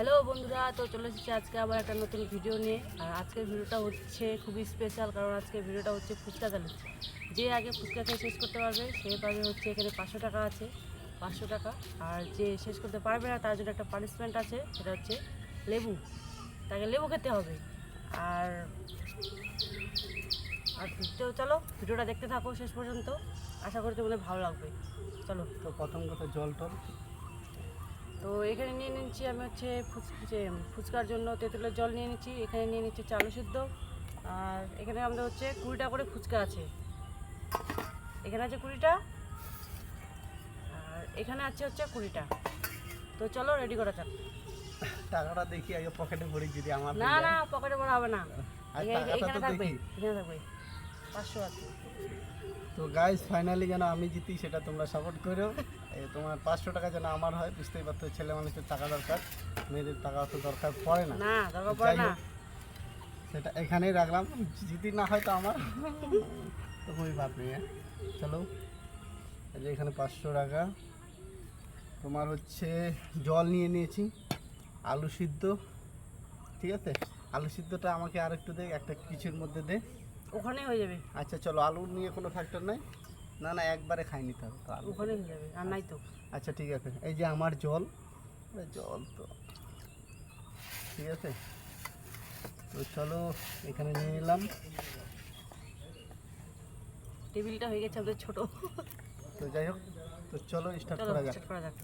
Hello বন্ধুরা, তো চলে এসেছি আজকে আবার একটা নতুন ভিডিও নিয়ে। আর আজকের ভিডিওটা হচ্ছে খুবই স্পেশাল কারণ আজকের ভিডিওটা হচ্ছে ফুচকা চ্যালেঞ্জ যে আগে ফুচকা খেয়ে শেষ করতে পারবে, সে পাবে হচ্ছে এখানে পাঁচশো টাকা আছে, পাঁচশো টাকা। আর যে শেষ করতে পারবে না, তার জন্য একটা পানিশমেন্ট আছে, সেটা হচ্ছে লেবু। তাকে লেবু খেতে হবে। আর আর তো চলো ভিডিওটা দেখতে থাকো শেষ পর্যন্ত। আশা করি তোমাদের ভালো লাগবে। চলো। তো প্রথম কথা জল টল। তো এখানে নিয়ে নিচ্ছি আমি হচ্ছে ফুচ- যে ফুচকার জন্য তেঁতুলের জল নিয়ে নিচ্ছি এখানে নিয়ে নিচ্ছি চালু সিদ্ধ। আর এখানে আমাদের হচ্ছে কুড়িটা করে ফুচকা আছে। এখানে আছে কুড়িটা আর এখানে আছে হচ্ছে কুড়িটা। তো চলো রেডি করা যাক। টাকাটা দেখি আগে পকেটে ভরি যদি আমার না না পকেটে ভরা হবে না। এখানে- থাকবে। এখানে থাকবে। পাঁচশো তো গাইস ফাইনালি যেন আমি জিতি সেটা তোমরা সাপোর্ট করো। তোমার পাঁচশো টাকা যেন আমার হয় বুঝতেই পারছ ছেলে মানুষের টাকা দরকার মেয়েদের টাকা অত দরকার পড়ে না। দরকার পড়ে না। সেটা এখানেই রাখলাম জিতি না হয় তো আমার। তো કોઈ বাদ নেই হ্যাঁ। চলো এই যে এখানে পাঁচশো টাকা। তোমার হচ্ছে জল নিয়ে নিয়েছি আলু সিদ্ধ ঠিক আছে? আলু সিদ্ধটা আমাকে আর একটু দে একটা কিছুর মধ্যে দে। ওখানেই হয়ে যাবে। আচ্ছা চলো আলু নিয়ে কোনো ফ্যাক্টর নাই? না না একবারে খাই নিতে হবে তো আলু। ওখানেই হয়ে যাবে আর নাই তো। আচ্ছা ঠিক আছে। এই যে আমার জল জল তো। ঠিক আছে? তো চলো এখানে নিয়ে নিলাম। টেবিলটা হয়ে গেছে আমাদের ছোটো। তো যাই হোক তো চলো স্টার্ট করা যাক। স্টার্ট করা যাক।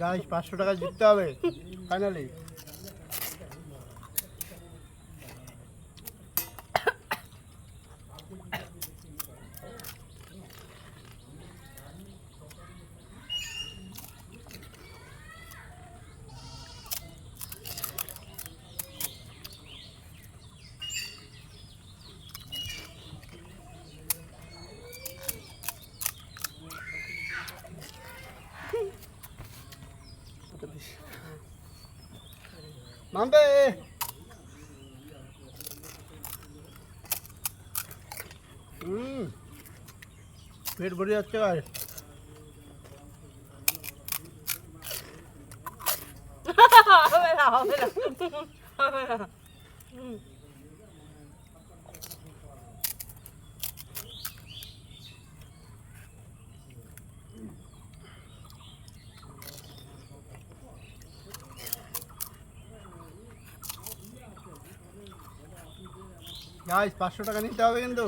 গাইস পাঁচশো টাকা জিততে হবে ফাইনালি নামবে হুম পেট ভরে যাচ্ছে ভাই হবে না হবে না হবে না হুম। গাইস পাঁচশো টাকা নিতে হবে কিন্তু।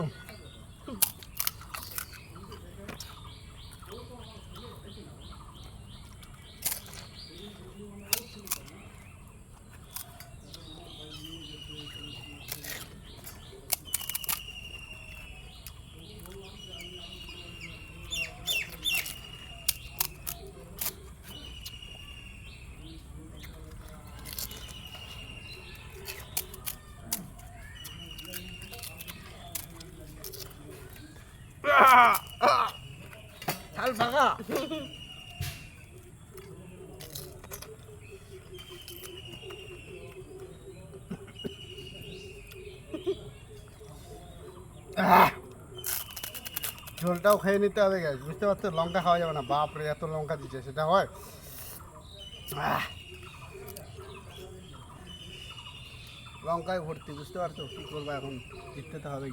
থাল ফাঁকা আহ! ঝোলটাও খেয়ে নিতে হবে গ্যাস বুঝতে পারছ? লঙ্কা খাওয়া যাবে না। বাপরে, এত লঙ্কা দিচ্ছে, সেটা হয়? লঙ্কায় ভর্তি, বুঝতে পারছ? কী করব এখন? জিততে তো হবেই।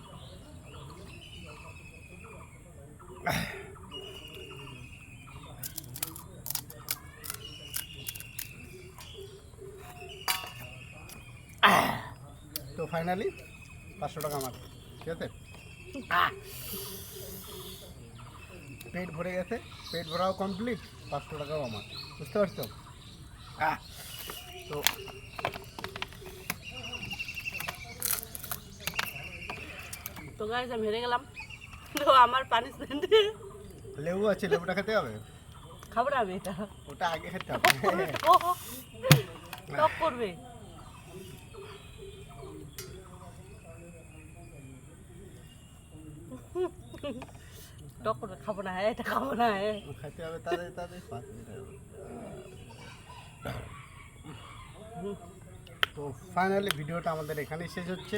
তো ফাইনালি পাঁচশো টাকা আমার, ঠিক আছে? পেট ভরে গেছে, পেট ভরাও কমপ্লিট পাঁচশো টাকাও আমার, বুঝতে পারছ? তো তো গাইজ আমি হেরে গেলাম। তো আমার পানিশমেন্ট লেবু আছে লেবুটা খেতে হবে? খাব না আমি এটা। ওটা আগে খেতে হবে। টক করবে। টক করে খাব না এটা খাব না খাইতে হবে তাদের পাঁচ তো ফাইনালি ভিডিওটা আমাদের এখানেই শেষ হচ্ছে।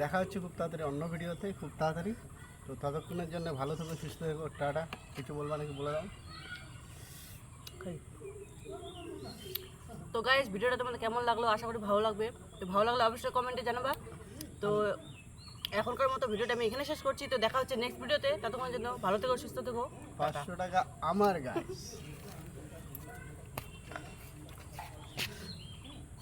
দেখা হচ্ছে খুব তাড়াতাড়ি অন্য ভিডিওতে খুব তাড়াতাড়ি। তো ততক্ষণের জন্য ভালো থাকবে সুস্থ থেকো টাটা। কিছু বলবা নাকি বলে দাও? তো গাইজ ভিডিওটা তোমাদের কেমন লাগল? আশা করি ভালো লাগবে। তো ভালো লাগলে অবশ্যই কমেন্টে জানাবা। তো এখনকার মতো ভিডিওটা আমি এখানে শেষ করছি। তো দেখা হচ্ছে নেক্সট ভিডিওতে ততক্ষণ জন্য ভালো থেকো সুস্থ থেকো। পাঁচশো টাকা আমার গাছ